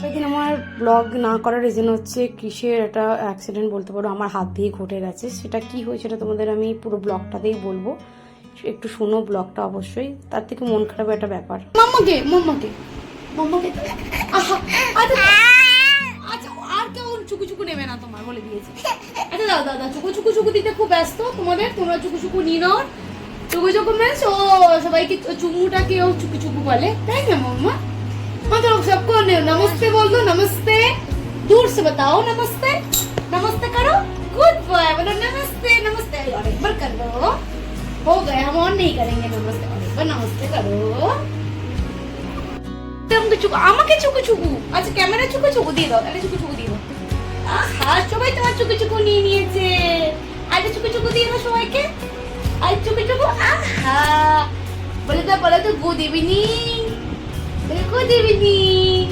সেদিন আমার ব্লগ না করার রিজন হচ্ছে কিসের একটা অ্যাক্সিডেন্ট বলতে পারো, আমার হাত দিয়ে ঘটে গেছে। সেটা কি সেটা তোমাদের আমি পুরো ব্লগটাতেই বলব। একটু শোনো ব্লগটা অবশ্যই। তার থেকে মন খারাপ একটা ব্যাপার। মাম্মাকে মাম্মাকে মাম্মাকে আচ্ছা আচ্ছা আর কেউ চুকু চুকু নেবে না তোমার, বলে দিয়েছে। আচ্ছা দাও দাও চুকু চুকু চুকু দিতে খুব ব্যস্ত তোমাদের। তোমরা চুকু চুকু নিয়ে নাও। চুকু চুকু মেন্স ও সবাইকে চুমুটাকে ও চুকু চুকু বলে। তাই না, মাম্মা? हाँ तो लोग सबको न- नमस्ते बोल दो नमस्ते दूर से बताओ नमस्ते नमस्ते करो गुड बॉय बोलो नमस्ते नमस्ते और एक बार कर दो हो गए हम और नहीं करेंगे नमस्ते और एक बार नमस्ते करो আমাকে চুকু আমাকে চুকু চুকু আচ্ছা ক্যামেরা চুকু চুকু দিয়ে দাও তাহলে চুকু চুকু দিয়ে দাও আহা সবাই তোমার চুকু চুকু নিয়ে নিয়েছে আরে চুকু চুকু দিয়ে দাও সবাইকে আর চুকু চুকু আহা বলে দাও বলে তো গুড ইভিনিং গুড ইভিনিং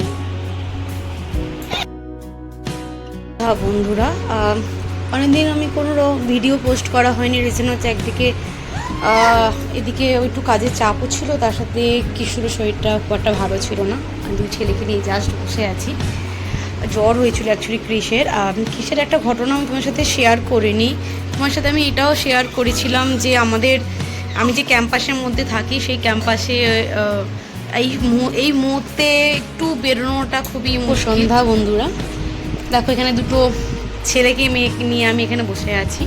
হ্যাঁ বন্ধুরা অনেকদিন আমি কোনো ভিডিও পোস্ট করা হয়নি রিজন হচ্ছে একদিকে এদিকে একটু কাজের চাপও ছিল তার সাথে কিশোরের শরীরটা খুব ভালো ছিল না। দুই ছেলেকে নিয়ে জাস্ট বসে আছি। জ্বর হয়েছিল অ্যাকচুয়ালি আহ, কিসের একটা ঘটনা আমি তোমার সাথে শেয়ার করিনি। তোমার সাথে আমি এটাও শেয়ার করেছিলাম যে আমাদের আমি যে ক্যাম্পাসের মধ্যে থাকি সেই ক্যাম্পাসে এই এই মুহূর্তে একটু বেরোনোটা খুবই সন্ধ্যা বন্ধুরা। দেখো এখানে দুটো ছেলেকে মেয়েকে নিয়ে আমি এখানে বসে আছি।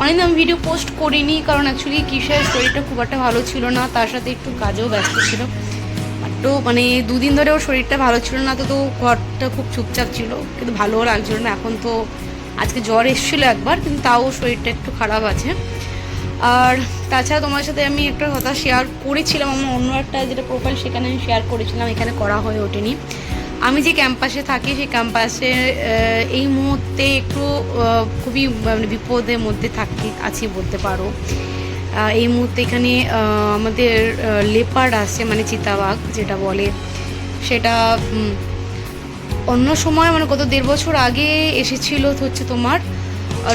অনেকদিন আমি ভিডিও পোস্ট করিনি কারণ অ্যাকচুয়ালি কিসের শরীরটা খুব একটা ভালো ছিল না তার সাথে একটু কাজেও ব্যস্ত ছিল। একটু মানে দুদিন ধরে ওর শরীরটা ভালো ছিল না তো তো ঘরটা খুব চুপচাপ ছিল কিন্তু ভালোও লাগছিল না। এখন তো আজকে জ্বর এসেছিল একবার কিন্তু তাও শরীরটা একটু খারাপ আছে। আর তাছাড়া তোমার সাথে আমি একটা কথা শেয়ার করেছিলাম, আমার অন্য একটা যেটা প্রোফাইল সেখানে আমি শেয়ার করেছিলাম, এখানে করা হয়ে ওঠেনি। আমি যে ক্যাম্পাসে থাকি, সেই ক্যাম্পাসে এই মুহূর্তে একটু খুবই মানে বিপদের মধ্যে থাকি, আছি বলতে পারো। এই মুহূর্তে এখানে আমাদের লেপার্ড আসছে মানে চিতাবাঘ যেটা বলে। সেটা অন্য সময় মানে গত দেড় বছর আগে এসেছিল হচ্ছে তোমার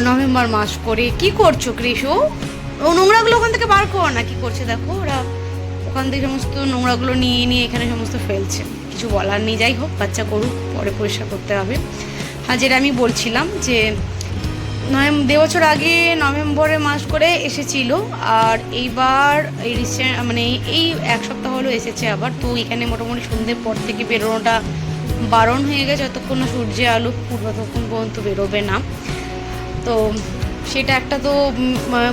নভেম্বর মাস করে কি করছ কৃষ? ও নোংরাগুলো ওখান থেকে বার করো না, কি করছে দেখো, ওরা ওখান থেকে সমস্ত নোংরাগুলো নিয়ে নিয়ে এখানে সমস্ত ফেলছে। কিছু বলার নেই, যাই হোক, বাচ্চা করুক, পরে পরিষ্কার করতে হবে। হ্যাঁ যেটা আমি বলছিলাম যে নয় দেড় বছর আগে নভেম্বরে মাস করে এসেছিল, আর এইবার এই রিসেন্ট মানে এই এক সপ্তাহ হলো এসেছে আবার, তো এখানে মোটামুটি সন্ধ্যের পর থেকে বেরোনোটা বারণ হয়ে গেছে, যতক্ষণ না সূর্যে আলো পূর্ব ততক্ষণ পর্যন্ত বেরোবে না। তো সেটা একটা তো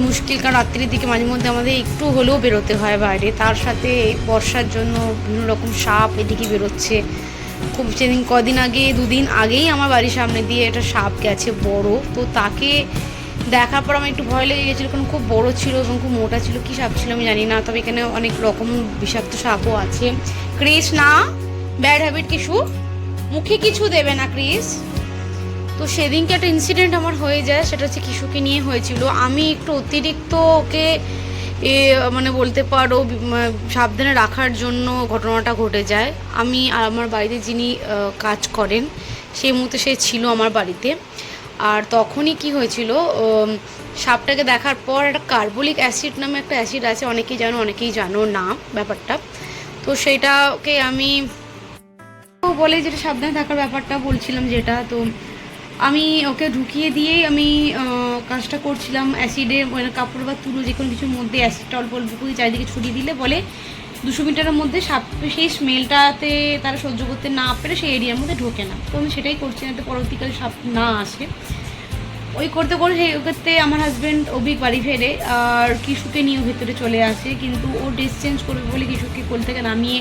মুশকিল, কারণ রাত্রির দিকে মাঝে মধ্যে আমাদের একটু হলেও বেরোতে হয় বাইরে। তার সাথে বর্ষার জন্য বিভিন্ন রকম সাপ এদিকে বেরোচ্ছে। খুব সেদিন কদিন আগে, দুদিন আগেই আমার বাড়ির সামনে দিয়ে একটা সাপ গেছে বড়। তো তাকে দেখার পর আমার একটু ভয় লেগে গেছিল, কারণ খুব বড় ছিল এবং খুব মোটা ছিল। কি সাপ ছিল আমি জানি না, তবে এখানে অনেক রকম বিষাক্ত সাপও আছে। ক্রিস, না, ব্যাড হ্যাবিট কিছু? মুখে কিছু দেবে না, ক্রিস? তো সেদিনকে একটা ইনসিডেন্ট আমার হয়ে যায় সেটা হচ্ছে কিশুকে নিয়ে হয়েছিল। আমি একটু অতিরিক্ত ওকে এ, মানে বলতে পারো সাবধানে রাখার জন্য ঘটনাটা ঘটে যায়। আমি আর আমার বাড়িতে যিনি কাজ করেন সেই মুহূর্তে সে ছিল আমার বাড়িতে। আর তখনই কি হয়েছিল সাপটাকে দেখার পর একটা কার্বলিক অ্যাসিড নামে একটা অ্যাসিড আছে অনেকেই জানো অনেকেই জানো না ব্যাপারটা। তো সেইটাকে আমি বলে যেটা সাবধানে থাকার ব্যাপারটা বলছিলাম যেটা তো আমি ওকে ঢুকিয়ে দিয়েই আমি কাজটা করছিলাম অ্যাসিডে মানে কাপড় বা তুলো যে কোনো কিছুর মধ্যে অ্যাসিডটা অল্প অল্প করে চারিদিকে ছড়িয়ে দিলে বলে দুশো মিটারের মধ্যে সাপ, সেই স্মেলটাতে তারা সহ্য করতে না পেরে সেই এরিয়ার মধ্যে ঢোকে না। তো আমি সেটাই করছি, যাতে পরবর্তীকালে সাপ না আসে। ওই করতে করে সেই ক্ষেত্রে আমার হাজব্যান্ড অভিক বাড়ি ফেরে, আর কিশুকে নিয়ে ভেতরে চলে আসে। কিন্তু ও ড্রেস চেঞ্জ করবে বলে কিশুকে কোল থেকে নামিয়ে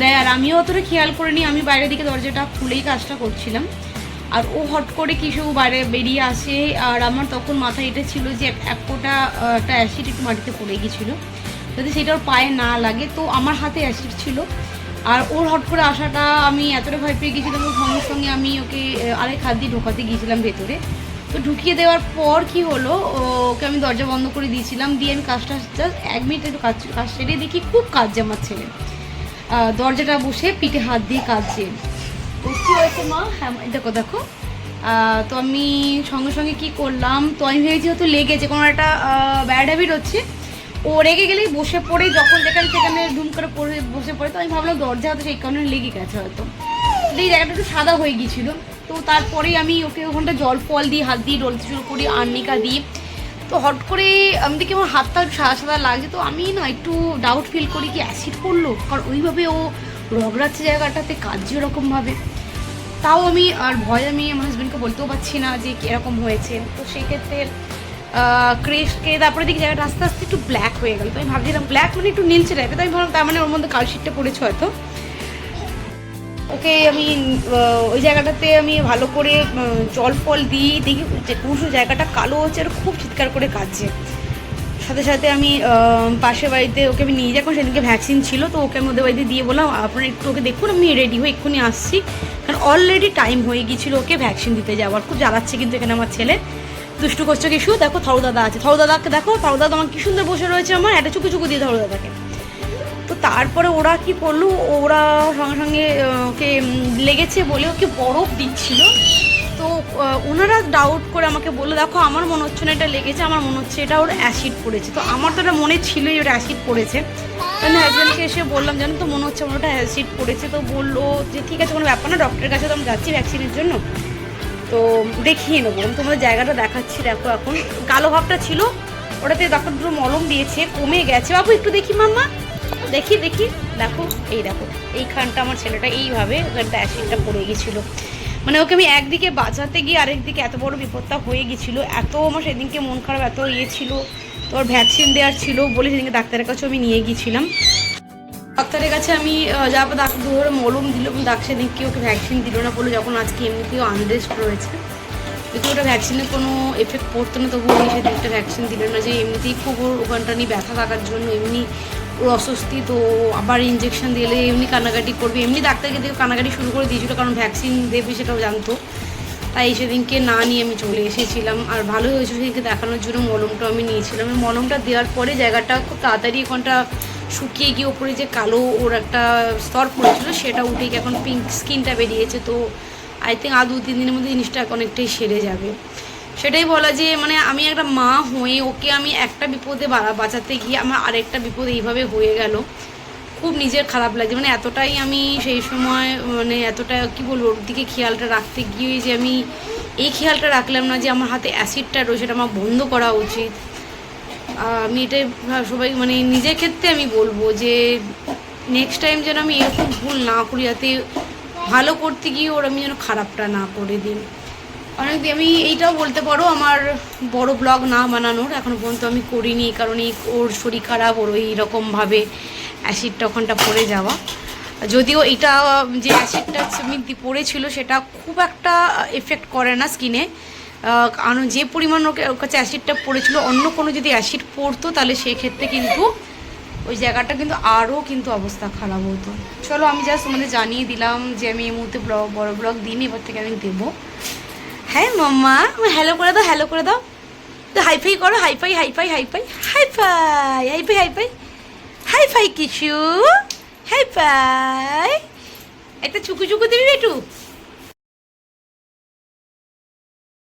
দেয়। আর আমিও অতটা খেয়াল করিনি, আমি বাইরের দিকে দরজাটা খুলেই কাজটা করছিলাম। আর ও হট করে কিছু বাইরে বেরিয়ে আসে, আর আমার তখন মাথায় এটা ছিল যে এক- ফোঁটা একটা অ্যাসিড একটু মাটিতে পড়ে গিয়েছিল, যাতে সেটা ওর পায়ে না লাগে। তো আমার হাতে অ্যাসিড ছিল, আর ওর হট করে আসাটা আমি এতটা ভয় পেয়ে গেছিলাম ওর সঙ্গে সঙ্গে আমি ওকে আরেক হাত দিয়ে ঢোকাতে গিয়েছিলাম ভেতরে। তো ঢুকিয়ে দেওয়ার পর কি হলো, ওকে আমি দরজা বন্ধ করে দিয়েছিলাম, দিয়ে আমি কাজটা জাস্ট এক মিনিট একটু কাজ কাজ সেরে দেখি খুব কাজ আমার ছেলে। দরজাটা বসে পিঠে হাত দিয়ে কাঁদছে। তো কি হয়েছে মা? হ্যাঁ দেখো দেখো। তো আমি সঙ্গে সঙ্গে কি করলাম, তো আমি ভেবেছি হয়তো লেগেছে, কোনো একটা ব্যাড হ্যাবিট হচ্ছে। ও রেগে গেলেই বসে পড়ে, যখন যেখানে সেখানে ডুম করে পড়ে, বসে পড়ে, তো আমি ভাবলাম দরজা হয়তো সেই কারণে লেগে গেছে হয়তো। এই জায়গাটা একটু সাদা হয়ে গিয়েছিল। তো তারপরে আমি ওকে ওখানটা জল ফল দিই হাত দিয়ে ডলতে শুরু করি, আর্নিকা দিই তো হট করে আমি দেখি আমার হাতটা সাদা সাদা লাগছে, তো আমি না একটু ডাউট ফিল করি কি অ্যাসিড পড়ল? কারণ ওইভাবে ও রগড়াচ্ছে জায়গাটাতে কাজছে ওরকমভাবে। তাও আমি আর ভয় আমি আমার হাজব্যান্ডকে বলতেও পারছি না যে কীরকম হয়েছে। তো সেই ক্ষেত্রে ক্রেশকে তারপরে দেখি জায়গাটা আস্তে আস্তে একটু ব্ল্যাক হয়ে গেল। তো আমি ভাবছিলাম ব্ল্যাক মানে একটু নীলচে টাইপের তো আমি ভাবলাম তার মানে ওর মধ্যে কালশিটটা পড়েছে হয়তো। ওকে আমি ওই জায়গাটাতে আমি ভালো করে জল ফল দিই, দেখি যে কুসু জায়গাটা কালো হচ্ছে আর খুব চিৎকার করে কাঁদছে। সাথে সাথে আমি পাশের বাড়িতে ওকে আমি নিয়ে কারণ সেদিনকে ভ্যাকসিন ছিল, তো ওকে আমি ওদের বাড়িতে দিয়ে বললাম, আপনারা একটু ওকে দেখুন, আমি রেডি হয়ে এক্ষুনি আসছি। কারণ অলরেডি টাইম হয়ে গিয়েছিল ওকে ভ্যাকসিন দিতে যাওয়ার। খুব জ্বালাচ্ছে কিন্তু এখানে আমার ছেলে। দুষ্টু করছে কিছু। দেখো থরু দাদা আছে। থরু দাদাকে দেখো থরু দাদা আমার কি সুন্দর বসে রয়েছে আমার। একটা চুকু চুকু দিয়ে থরু দাদাকে। তো তারপরে ওরা কি করল? ওরা সঙ্গে সঙ্গে ওকে লেগেছে বলে ওকে বরফ দিচ্ছিল। তো ওনারা ডাউট করে আমাকে বলল, দেখো, আমার মনে হচ্ছে না এটা লেগেছে, আমার মনে হচ্ছে এটা ওর অ্যাসিড পড়েছে। তো আমার তো এটা মনে ছিলই ওটা অ্যাসিড পড়েছে। আমি হাজব্যান্ডকে এসে বললাম, জানো তো, মনে হচ্ছে আমার ওটা অ্যাসিড পড়েছে। তো বলল যে, ঠিক আছে, কোনো ব্যাপার না ডক্টরের কাছে তো আমি যাচ্ছি ভ্যাকসিনের জন্য। তো দেখিয়ে নেব। তোমাদের জায়গাটা দেখাচ্ছি, দেখো এখন। কালো ভাবটা ছিল, ওটাতে ডক্টর দুটো মলম দিয়েছে, কমে গেছে। বাবু, একটু দেখি, মাম্মা। দেখি দেখি। দেখো, এই দেখো, এইখানটা আমার ছেলেটা এইভাবে ওখানটা অ্যাসিডটা পড়ে গেছিল। মানে ওকে আমি একদিকে বাঁচাতে গিয়ে আরেকদিকে এত বড় বিপদটা হয়ে গেছিল এত আমার সেদিনকে মন খারাপ, এত ইয়ে ছিল তোর ভ্যাকসিন দেওয়ার ছিল বলে সেদিনকে ডাক্তারের কাছে আমি নিয়ে গিয়েছিলাম। ডাক্তারের কাছে আমি যাব ডাক্তার ধরে মলম দিল ডাক্তার সেদিনকে ওকে ভ্যাকসিন দিল না বলে যখন আজকে এমনিতেও আনরেস্ট রয়েছে। কিন্তু ওটা ভ্যাকসিনে কোনো এফেক্ট পড়তো না তবু উনি সেদিনটা ভ্যাকসিন দিলেন না, যে এমনিতেই খুব ওর ওখানটা নিয়ে ব্যথা থাকার জন্য এমনি ওর অস্বস্তি, তো আবার ইঞ্জেকশন দিলে এমনি কান্নাকাটি করবে। এমনি ডাক্তারকে দিয়ে কান্নাকাটি শুরু করে দিয়েছিল, কারণ ভ্যাকসিন দেবে সেটাও জানতো। তাই সেদিনকে না নিয়ে আমি চলে এসেছিলাম। আর ভালো হয়েছিল সেদিনকে দেখানোর জন্য মলমটা আমি নিয়েছিলাম। মলমটা দেওয়ার পরে জায়গাটা খুব তাড়াতাড়ি ওখানটা শুকিয়ে গিয়ে ওপরে যে কালো ওর একটা স্তর পড়েছিল, সেটা উঠে গিয়ে এখন পিঙ্ক স্কিনটা বেরিয়েছে। তো আই থিঙ্ক আর দু তিন দিনের মধ্যে জিনিসটা অনেকটাই সেরে যাবে। সেটাই বলা যে মানে আমি একটা মা হয়ে ওকে আমি একটা বিপদে বাঁচাতে গিয়ে আমার আরেকটা বিপদ এইভাবে হয়ে গেল। খুব নিজের খারাপ লাগছে। মানে এতটাই আমি সেই সময় মানে এতটা কি বলব ওর দিকে খেয়ালটা রাখতে গিয়ে যে আমি এই খেয়ালটা রাখলাম না যে আমার হাতে অ্যাসিডটা রয়েছে, সেটা আমার বন্ধ করা উচিত। আমি এটাই সবাই মানে নিজের ক্ষেত্রে আমি বলব যে নেক্সট টাইম যেন আমি এরকম ভুল না করি, যাতে ভালো করতে গিয়ে ওর আমি যেন খারাপটা না করে দিই। অনেক আমি এইটাও বলতে পারো, আমার বড় ব্লগ না বানানোর এখনও পর্যন্ত আমি করিনি কারণ এই ওর শরীর খারাপ, ওর ওই রকমভাবে অ্যাসিডটা ওখানটা পড়ে যাওয়া। যদিও এটা যে অ্যাসিডটা পড়েছিল, সেটা খুব একটা এফেক্ট করে না স্কিনে কারণ যে পরিমাণ ওকে, ওর কাছে অ্যাসিডটা পড়েছিল, অন্য কোনো যদি অ্যাসিড পড়তো, তাহলে সেক্ষেত্রে কিন্তু ওই জায়গাটা কিন্তু আরও কিন্তু অবস্থা খারাপ হতো। চলো, আমি জাস্ট তোমাদের জানিয়ে দিলাম যে আমি এই মুহূর্তে ব্লগ বড় ব্লগ দিন এবার থেকে আমি দেবো। হ্যাঁ মাম্মা হ্যালো করে দাও হ্যালো করে দাও। তো হাইফাই করো hifi hifi hifi hifi hifi hifi hifi কিছু হাইফাই একটা চুকু চুকু দিবি একটু?